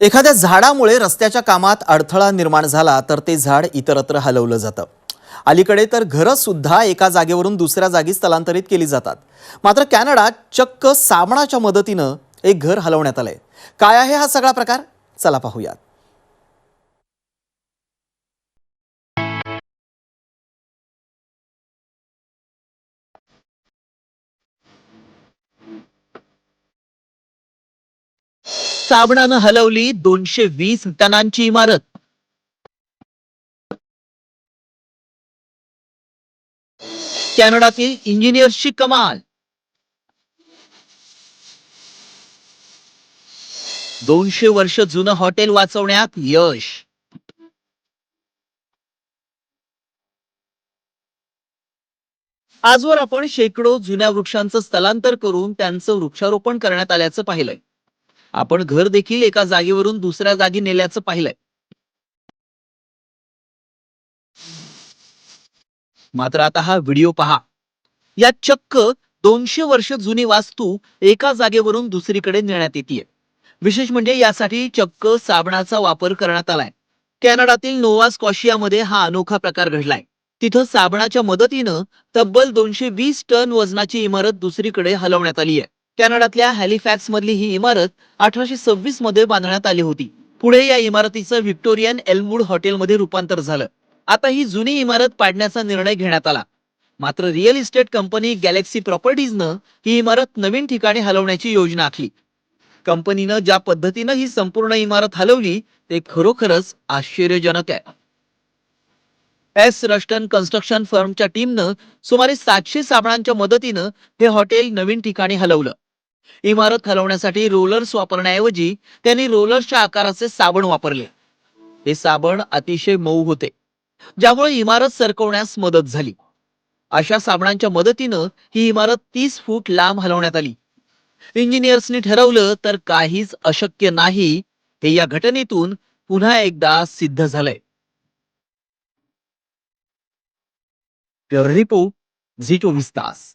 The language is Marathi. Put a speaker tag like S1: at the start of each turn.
S1: एखाद्या झाडामुळे रस्त्याच्या कामात अडथळा निर्माण झाला तर ते झाड इतरत्र हलवलं जातं. अलीकडे तर घरं सुद्धा एका जागेवरून दुसऱ्या जागी स्थलांतरित केली जातात. मात्र कॅनडात चक्क साबणाच्या मदतीनं एक घर हलवण्यात आलंय. काय आहे हा सगळा प्रकार? चला पाहूयात.
S2: साबणानं हलवली दोनशे वीस टनांची इमारत. कॅनडातील इंजिनियर्सची कमाल. दोनशे वर्ष जुनं हॉटेल वाचवण्यात यश. आजवर आपण शेकडो जुन्या वृक्षांचं स्थलांतर करून त्यांचं वृक्षारोपण करण्यात आल्याचं पाहिलंय. आपण घर देखील एका जागेवरून दुसऱ्या जागी नेल्याचं पाहिलंय. मात्र आता हा व्हिडिओ पहा. या चक्क दोनशे वर्ष जुनी वास्तू एका जागेवरून दुसरीकडे नेण्यात येते विशेष म्हणजे यासाठी चक्क साबणाचा वापर करण्यात आलाय. कॅनडातील नोवा स्कॉशियामध्ये हा अनोखा प्रकार घडलाय. तिथं साबणाच्या मदतीनं तब्बल दोनशे वीस टन वजनाची इमारत दुसरीकडे हलवण्यात आली आहे कॅनडातल्या हॅलिफॅक्स मधली ही इमारत अठराशे सव्वीसमध्ये बांधण्यात आली होती. पुढे या इमारतीचं व्हिक्टोरियन एलमूड हॉटेलमध्ये रूपांतर झालं. आता ही जुनी इमारत पाडण्याचा निर्णय घेण्यात आला. मात्र रिअल इस्टेट कंपनी गॅलेक्सी प्रॉपर्टीजनं ही इमारत नवीन ठिकाणी हलवण्याची योजना आखली. कंपनीनं ज्या पद्धतीनं ही संपूर्ण इमारत हलवली ते खरोखरच आश्चर्यजनक आहे. एस रस्टन कन्स्ट्रक्शन फर्मच्या टीमनं सुमारे सातशे साबणांच्या मदतीनं हे हॉटेल नवीन ठिकाणी हलवलं. इमारत हलवण्यासाठी रोलर्स वापरण्याऐवजी त्यांनी रोलर्सच्या आकाराचे साबण वापरले. हे साबण अतिशय मऊ होते ज्यामुळे इमारत सरकवण्यास मदत झाली. अशा साबणांच्या मदतीनं ही इमारत तीस फूट लांब हलवण्यात आली. इंजिनियर्सनी ठरवलं तर काहीच अशक्य नाही हे या घटनेतून पुन्हा एकदा सिद्ध झालंय. ब्युरो रिपोर्ट झी चोवीस तास.